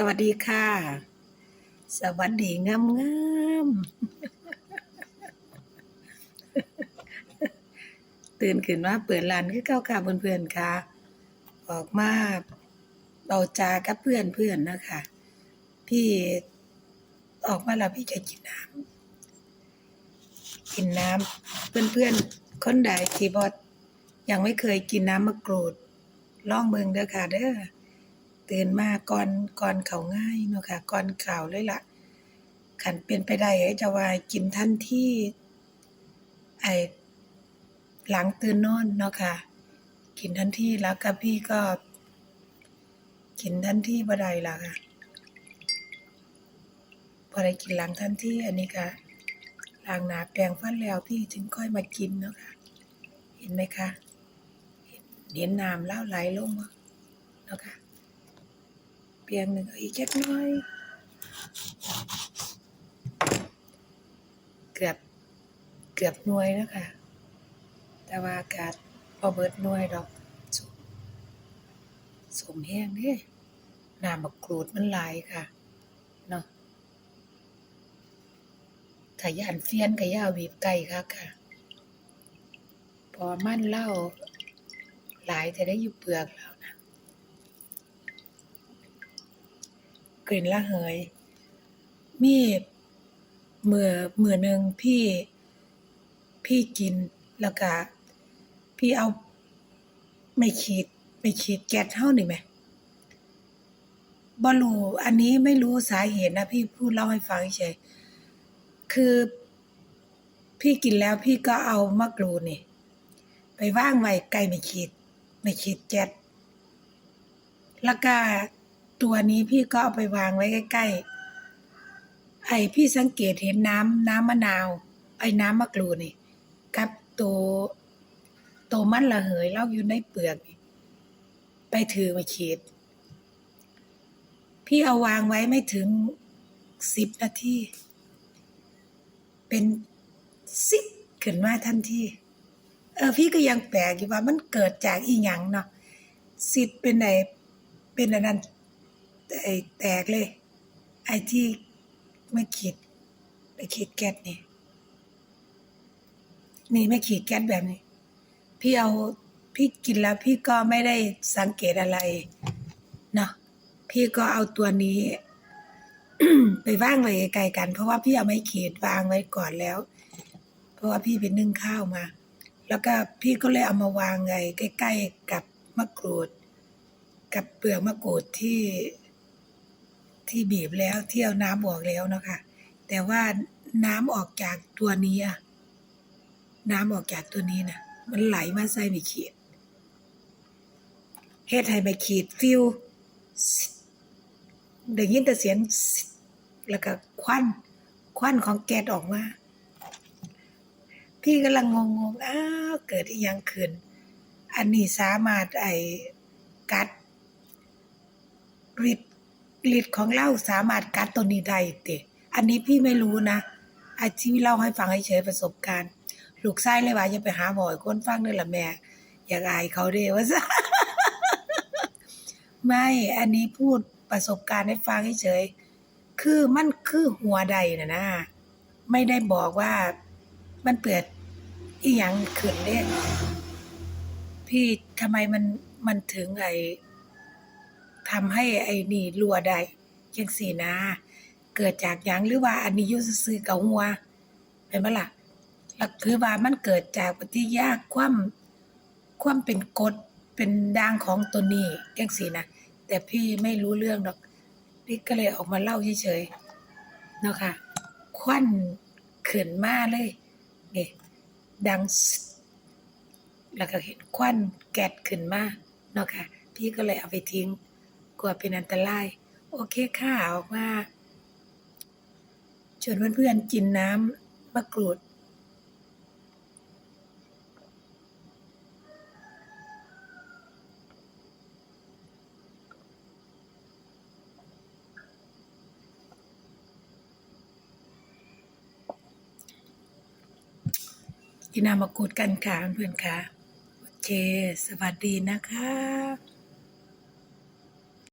สวัสดีค่ะ สวัสดีงามงามตื่นขึ้นมาเปิดร้านคือเก้าค่ะเพื่อนๆค่ะ ออกมาเบาจากับเพื่อนเพื่อนนะคะพี่ออกมาแล้วพี่จะกินน้ำกินน้ำเพื่อนๆคนใดที่บอยังไม่เคยกินน้ำมะกรูด ลองเบิงเด้อค่ะเด้อ ตื่นมาก่อนก่อนเขาวง่ายเนาะค่ะ ก่อนข่าวเลยล่ะขันเป็นไปได้จะว่ากินทันที่ไอหลังตื่นนอนเนาะค่ะ กินทันทีแล้วก็พี่ก็ กินทันทีบ่ได้ล่ะค่ะพอได้กินหลังทันทีอันนี้ก็ล้างหน้าแปรงฟันแล้วพี่ถึงค่อยมากินเนาะค่ะ เห็นไหมคะเห็นเห็นน้ำเล่าไหลลงเนาะค่ะ เปียงหนึ่งอีกจักน้อย เกือบเกือบหน่วยแล้วค่ะ แต่ว่าอากาศพอเบิดหน่วยดอกสมสมแห้งเด้น้ำบักกรูดมันไหลายค่ะเนาะถ้าย่านเฟียนก็ย่าวีบไก่ค่ะค่ะ พอมันเล่าหลายจะได้อยู่เปลือกแล้วนะ กลิ่นละเหย มีเมื่อเมื่อหนึ่งพี่พี่กินแล้วก็พี่เอาไม่ขีดไม่ขีดแก๊สเท่านี่ไหมบอลูอันนี้ไม่รู้สาเหตุนะ พี่พูดเล่าให้ฟังเฉยคือพี่กินแล้วพี่ก็เอามะกรูดนี่ ไปว่างไว้ใกล้ไม่ขีด ไม่ขีดแก๊สแล้วก็ ตัวนี้พี่ก็เอาไปวางไว้ใกล้ๆ ไอพี่สังเกตเห็นน้ำน้ำมะนาว ไอ้น้ำมะกรูดนี่กับตัวตัวมันระเหยเล่าอยู่ในเปลือกนี่ไปถือมาขีด พี่เอาวางไว้ไม่ถึงสิบนาที เป็นซิกขึ้นมาทันทีเออพี่ก็ยังแปลกอยู่ว่ามันเกิดจากอีหยังเนาะสิทธิ์เป็นไหนเป็นอันนั้นไอ้ แตกเลย ไอ้ที่ไม่ขีดไม่ขีดแก๊สนี่นี่ไม่ขีดแก๊สแบบนี้ พี่เอาพี่กินแล้ว พี่ก็ไม่ได้สังเกตอะไรเนาะพี่ก็เอาตัวนี้ไปว่างไว้ไกลกัน เพราะว่าพี่เอาไม้ขีดวางไว้ก่อนแล้ว เพราะว่าพี่ไปนึ่งข้าวมา แล้วก็พี่ก็เลยเอามาวางไงใกล้ ๆ กับมะกรูด กับเปลือกมะกรูดที่ ที่บีบแล้วเที่เอาน้ำออกแล้วเนาะคะแต่ว่าน้ำออกจากตัวนี้อะน้ำออกจากตัวนี้นะมันไหลมาใส่ไม่ขีดเฮ็ดให้ไม่ขีดฟิวได้ยินแต่เสียงแล้วก็ควันควันของแก๊สออกมาพี่กำลังงงๆอ้าวเกิดอีหยังขึ้น อันนี้สามารถไอ้กัดฤทธิ์ ฤทธิ์ของเหล้าสามารถกัดตัวนี้ได้ติอันนี้พี่ไม่รู้นะอ้ที่เล่าให้ฟังให้เฉยประสบการณ์ ลูกชายเลยว่าอย่าไปหาหมอให้คนฟังด้อล่ะแม่ อยากอายเขาเด้ว่าซะไม่ อันนี้พูดประสบการณ์ให้ฟังให้เฉยคือมันคือหัวใดนะนะไม่ได้บอกว่ามันเปิดอีหยังขึ้นเด้พี่ทำไมมันมันถึงไอ ทำให้ไอ้นี่รั่วได้จังซี่นะ เกิดจากหยังหรือว่าอันนี้อยู่ซื่อๆกับหัวเป็นบ่ล่ะแล้วคือว่ามันเกิดจากปฏิยาความความเป็นกรดเป็นด่างของตัวนี้จังซี่นะแต่พี่ไม่รู้เรื่องดอกพี่ก็เลยออกมาเล่าเฉยๆเนาะค่ะควันขึ้นมาเลยนี่ดัง แล้วก็เห็นควันแก๊สขึ้นมาเนาะค่ะ พี่ก็เลยเอาไปทิ้ง กลัวเป็นอันตราย โอเคค่ะออกมาชวนเพื่อนๆกินน้ำมะกรูดกินน้ำมะกรูดกันค่ะเพื่อนๆค่ะ โอเค สวัสดีนะคะ